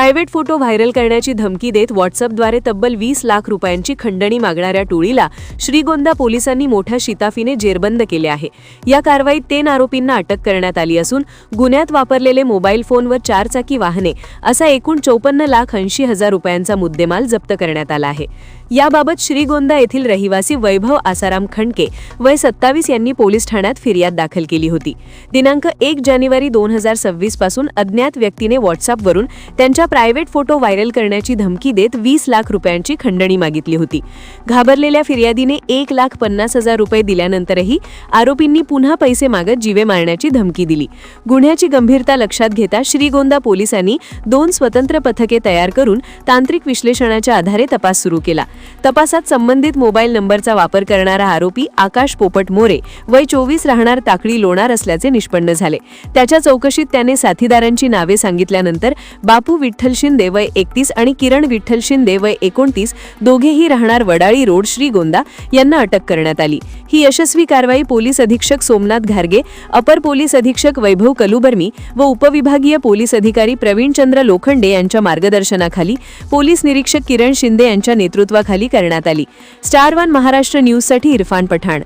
Private photo viral करण्याची धमकी देत व्हॉट्सअपद्वारे तब्बल वीस लाख रुपयांची खंडणी मागणाऱ्या टोळीला श्रीगोंदा पोलिसांनी मोठ्या शिताफीने जेरबंद केले आहे. या कारवाईत तीन आरोपींना अटक करण्यात आली असून गुन्ह्यात वापरलेले मोबाईल फोन व चारचाकी वाहने असा एकूण चौपन्न लाख ऐंशी हजार रुपयांचा मुद्देमाल जप्त करण्यात आला आहे. याबाबत श्रीगोंदा येथील रहिवासी वैभव आसाराम खंडके वय सत्तावीस यांनी पोलीस ठाण्यात फिर्याद दाखल केली होती. दिनांक एक जानेवारी दोन हजार सव्वीसपासून अज्ञात व्यक्तीने व्हॉट्सअपवरून त्यांच्या प्रायव्हेट फोटो व्हायरल करण्याची धमकी देत वीस लाख रुपयांची खंडणी मागितली होती. घाबरलेल्या फिर्यादीने एक लाख पन्नास हजार रुपये दिल्यानंतरही आरोपींनी पुन्हा पैसे मागत जीवे मारण्याची धमकी दिली. गुन्ह्याची गंभीरता लक्षात घेता श्रीगोंदा पोलिसांनी दोन स्वतंत्र पथके तयार करून तांत्रिक विश्लेषणाच्या आधारे तपास सुरू केला. तपासात संबंधित मोबाईल नंबरचा वापर करणारा आरोपी आकाश पोपट मोरे वय चोवीस राहणार ताकडी लोणार असल्याचे निष्पन्न झाले. त्याच्या चौकशीत त्याने साथीदारांची नावे सांगितल्यानंतर बापू विठ्ठल शिंदे वय एकतीस आणि किरण विठ्ठल शिंदे वय एकोणतीस दोघेही राहणार वडाळी रोड श्रीगोंदा यांना अटक करण्यात आली. ही यशस्वी कारवाई पोलीस अधीक्षक सोमनाथ घारगे अपर पोलीस अधीक्षक वैभव कलुबर्मी व उपविभागीय पोलीस अधिकारी प्रवीणचंद्र लोखंडे यांच्या मार्गदर्शनाखाली पोलीस निरीक्षक किरण शिंदे यांच्या नेतृत्वाखाली करण्यात आली. स्टार वन महाराष्ट्र न्यूजसाठी इरफान पठाण.